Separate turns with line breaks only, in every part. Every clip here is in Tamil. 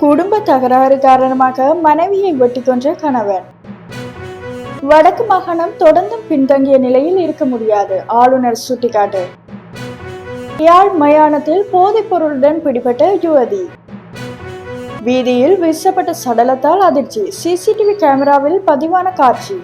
குடும்ப தகராறு காரணமாக மனைவியை வெட்டி கொன்ற கணவன் வடக்கு மாகாணம் தொடர்ந்தும் பின்தங்கிய நிலையில் இருக்க முடியாது ஆளுநர் சுட்டிக்காட்டு. யாழ் மயானத்தில் போதைப் பொருளுடன் பிடிபட்ட யுவதி. வீதியில் வீசப்பட்ட சடலத்தால் அதிர்ச்சி. சிசிடிவி கேமராவில் பதிவான காட்சி.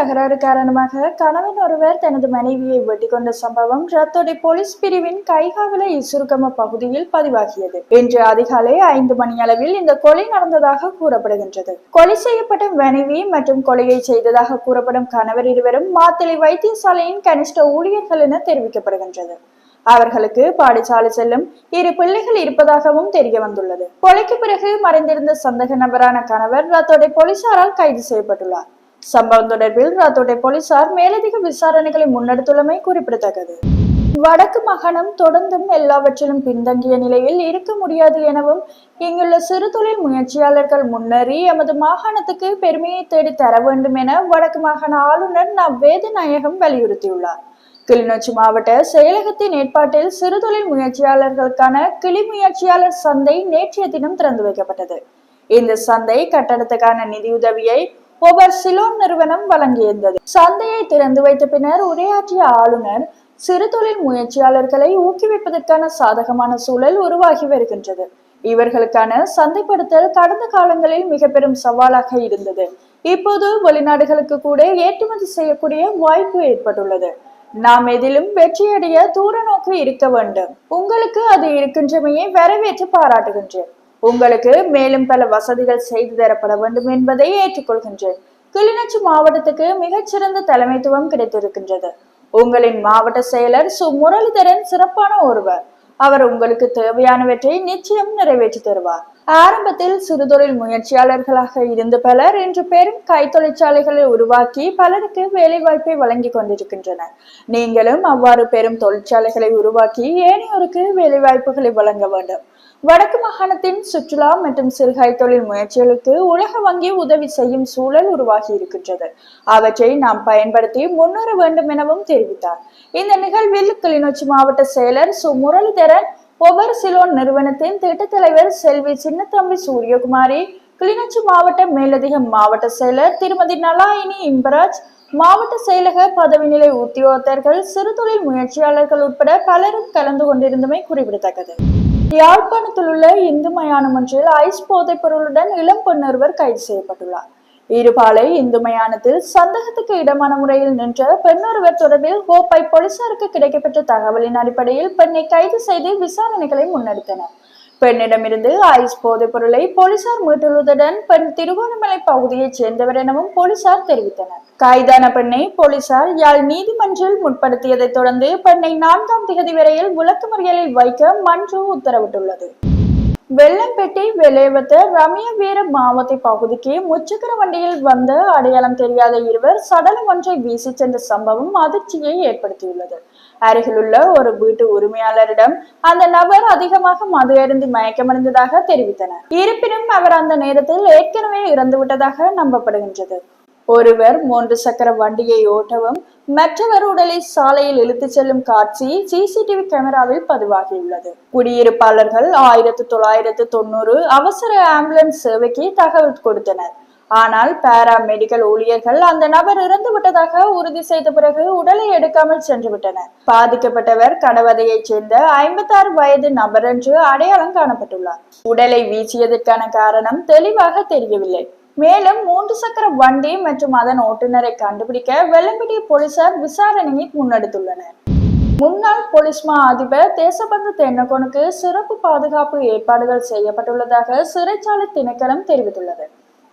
தகராறு காரணமாக கணவன் ஒருவர் தனது மனைவியை வெட்டிக்கொண்ட சம்பவம் ரத்தோடை போலீஸ் பிரிவின் கைகாவல இசுருக்கம பகுதியில் பதிவாகியது. இன்று அதிகாலை ஐந்து மணி அளவில் இந்த கொலை நடந்ததாக கூறப்படுகின்றது. கொலை செய்யப்பட்ட மனைவி மற்றும் கொலையை செய்ததாக கூறப்படும் கணவர் இருவரும் மாத்தளை வைத்தியசாலையின் கனிஷ்ட ஊழியர்கள் என தெரிவிக்கப்படுகின்றது. அவர்களுக்கு பாடசாலை செல்லும் இரு பிள்ளைகள் இருப்பதாகவும் தெரிய வந்துள்ளது. கொலைக்கு பிறகு மறைந்திருந்த சந்தேக நபரான கணவர் ரத்தோடை போலீசாரால் கைது செய்யப்பட்டுள்ளார். சம்பவம் தொடர்பில் ராத்தோட்டை போலீசார் மேலதிக விசாரணைகளை முன்னெடுத்துள்ளமை குறிப்பிடத்தக்கது. வடக்கு மாகாணம் தொடர்ந்தும் எல்லாவற்றிலும் பின்தங்கிய நிலையில் இருக்க முடியாது எனவும் இங்குள்ள சிறு தொழில் முயற்சியாளர்கள் முன்னேறி எமது மாகாணத்துக்கு பெருமையை தேடி தர வேண்டும் என வடக்கு மாகாண ஆளுநர் ந வேதநாயகம் வலியுறுத்தியுள்ளார். கிளிநொச்சி மாவட்ட செயலகத்தின் ஏற்பாட்டில் சிறுதொழில் முயற்சியாளர்களுக்கான கிளி முயற்சியாளர் சந்தை நேற்றைய தினம் திறந்து வைக்கப்பட்டது. இந்த சந்தை கட்டடத்துக்கான நிதியுதவியை ஒவர் சிலோன் நிறுவனம் வழங்கியிருந்தது. சந்தையை திறந்து வைத்த பின்னர் உரையாற்றிய ஆளுநர் சிறு தொழில் முயற்சியாளர்களை ஊக்குவிப்பதற்கான சாதகமான சூழல் உருவாகி வருகின்றது. இவர்களுக்கான சந்தைப்படுத்தல் கடந்த காலங்களில் மிக பெரும் சவாலாக இருந்தது. இப்போது வெளிநாடுகளுக்கு கூட ஏற்றுமதி செய்யக்கூடிய வாய்ப்பு ஏற்பட்டுள்ளது. நாம் எதிலும் வெற்றியடைய தூர நோக்கு இருக்க வேண்டும். உங்களுக்கு அது இருக்கின்றமையை வரவேற்று பாராட்டுகின்றேன். உங்களுக்கு மேலும் பல வசதிகள் செய்து தரப்பட வேண்டும் என்பதை ஏற்றுக்கொள்கின்றேன். கிளிநொச்சி மாவட்டத்துக்கு மிகச்சிறந்த தலைமைத்துவம் கிடைத்திருக்கின்றது. உங்களின் மாவட்ட செயலர் சு முரளிதரன் சிறப்பான ஒருவர். அவர் உங்களுக்கு தேவையானவற்றை நிச்சயம் நிறைவேற்றி தருவார். ஆரம்பத்தில் சிறுதொழில் முயற்சியாளர்களாக இருந்த பலர் இன்று பெரும் கைத்தொழிற்சாலைகளை உருவாக்கி பலருக்கு வேலைவாய்ப்பை வழங்கி கொண்டிருக்கின்றனர். நீங்களும் அவ்வாறு பெரும் தொழிற்சாலைகளை உருவாக்கி ஏனையோருக்கு வேலைவாய்ப்புகளை வழங்க வேண்டும். வடக்கு மாகாணத்தின் சுற்றுலா மற்றும் சிறுகாய் தொழில் முயற்சிகளுக்கு உலக வங்கி உதவி செய்யும் சூழல் உருவாகி இருக்கின்றது. அவற்றை நாம் பயன்படுத்தி முன்னேற வேண்டும் எனவும் தெரிவித்தார். இந்த நிகழ்வில் கிளிநொச்சி மாவட்ட செயலர் சு. முரளிதரன் ஒவ்வொரு சிலோன் நிறுவனத்தின் திட்டத்தலைவர் செல்வி சின்னத்தம்பி சூரியகுமாரி கிளிநொச்சி மாவட்ட மேலதிக மாவட்ட செயலர் திருமதி நலாயினி இம்பராஜ் மாவட்ட செயலக பதவி நிலை உத்தியோகத்தர்கள் சிறுதொழில் முயற்சியாளர்கள் உட்பட பலரும் கலந்து கொண்டிருந்தமை குறிப்பிடத்தக்கது. யாழ்ப்பாணத்தில் உள்ள இந்து மயானம் ஒன்றில் ஐஸ் போதைப் பொருளுடன் இளம் பெண்ணொருவர் கைது செய்யப்பட்டுள்ளார். இருபாலை இந்து மயானத்தில் சந்தேகத்துக்கு இடமான முறையில் நின்ற பெண்ணொருவர் தொடர்பில் கோப்பை போலீசாருக்கு கிடைக்கப்பட்ட தகவலின் அடிப்படையில் பெண்ணை கைது செய்து விசாரணைகளை முன்னெடுத்தனர். பெண்ணிடமிருந்து ஐஸ் போதைப் பொருளை போலீசார் மீட்டுள்ளதுடன் பெண் திருகோணமலை பகுதியைச் சேர்ந்தவர் எனவும் போலீசார் தெரிவித்தனர். கைதான பெண்ணை போலீசார் யாழ் நீதிமன்றில் முற்படுத்தியதைத் தொடர்ந்து பெண்ணை நான்காம் திகதி வரையில் விளக்குமறியலில் வைக்க மன்று உத்தரவிட்டுள்ளது. வெள்ளம்பேட்டை விளைவத்த ரம்ய வீர மாவத்தை பகுதிக்கு முச்சக்கர வண்டியில் வந்த அடையாளம் தெரியாத இருவர் சடலம் ஒன்றை வீசி சென்ற சம்பவம் அதிர்ச்சியை ஏற்படுத்தியுள்ளது. அருகிலுள்ள ஒரு வீட்டு உரிமையாளரிடம் அந்த நபர் அதிகமாக மது அருந்தி மயக்கமடைந்ததாக தெரிவித்தனர். இருப்பினும் அவர் அந்த நேரத்தில் ஏற்கனவே இறந்துவிட்டதாக நம்பப்படுகின்றது. ஒருவர் மூன்று சக்கர வண்டியை ஓட்டவும் மற்றவர் உடலை சாலையில் இழுத்துச் செல்லும் காட்சி சிசிடிவி கேமராவில் பதிவாகியுள்ளது. குடியிருப்பாளர்கள் ஆயிரத்து தொள்ளாயிரத்து தொண்ணூறு அவசர ஆம்புலன்ஸ் சேவைக்கு தகவல் கொடுத்தனர். ஆனால் பாரா மெடிக்கல் ஊழியர்கள் அந்த நபர் இறந்து விட்டதாக உறுதி செய்த பிறகு உடலை எடுக்காமல் சென்று விட்டனர். பாதிக்கப்பட்டவர் கடவதையைச் சேர்ந்த ஐம்பத்தாறு வயது நபர் என்று அடையாளம் காணப்பட்டுள்ளார். உடலை வீசியதற்கான காரணம் தெளிவாக தெரியவில்லை. மேலும் மூன்று சக்கர வண்டி மற்றும் அதன் ஓட்டுநரை கண்டுபிடிக்க வெள்ளம்பிடி போலீசார் விசாரணையை முன்னெடுத்துள்ளனர். முன்னாள் போலீஸ் மா அதிபர் தேசபந்து தென்னகோனுக்கு சிறப்பு பாதுகாப்பு ஏற்பாடுகள் செய்யப்பட்டுள்ளதாக சிறைச்சாலை திணைக்களம் தெரிவித்துள்ளது.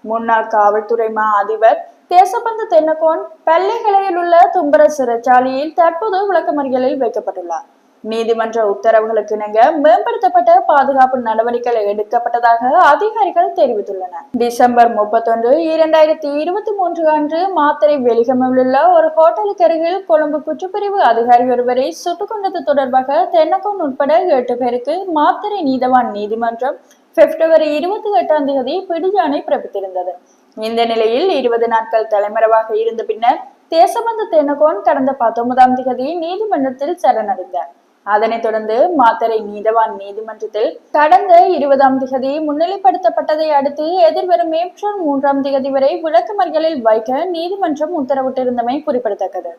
முன்னாள் காவல்துறை மா அதிபர் தேசபந்து தென்னகோன் பள்ளிகளையில் உள்ள தும்பர சிறைச்சாலையில் தற்போது விளக்கமறியலில் வைக்கப்பட்டுள்ளார். நீதிமன்ற உத்தரவுகளுக்கு இணங்க மேம்படுத்தப்பட்ட பாதுகாப்பு நடவடிக்கைகள் எடுக்கப்பட்டதாக அதிகாரிகள் தெரிவித்துள்ளனர். டிசம்பர் முப்பத்தொன்று இரண்டாயிரத்தி இருபத்தி மூன்று அன்று மாத்தரை வெளிகமில் உள்ள ஒரு ஹோட்டலுக்கு அருகில் கொழும்பு குற்றப்பிரிவு அதிகாரி ஒருவரை சுட்டுக் கொண்டது தொடர்பாக தென்னகோன் உட்பட எட்டு பேருக்கு மாத்தரை நீதவான் நீதிமன்றம் பிப்ரவரி இருபத்தி எட்டாம் தேதி பிடிஜானை பிறப்பித்திருந்தது. இந்த நிலையில் இருபது நாட்கள் தலைமறைவாக இருந்த பின்னர் தேசபந்து தென்னகோன் கடந்த பத்தொன்பதாம் தேதி நீதிமன்றத்தில் சரணடைந்தார். அதனைத் தொடர்ந்து மாத்தறை நீதவான் நீதிமன்றத்தில் கடந்த இருபதாம் திகதி முன்னிலைப்படுத்தப்பட்டதை அடுத்து எதிர்வரும் ஏப்ரல் மூன்றாம் திகதி வரை விளக்கமறியலில் வைக்க நீதிமன்றம் உத்தரவிட்டிருந்தமை குறிப்பிடத்தக்கது.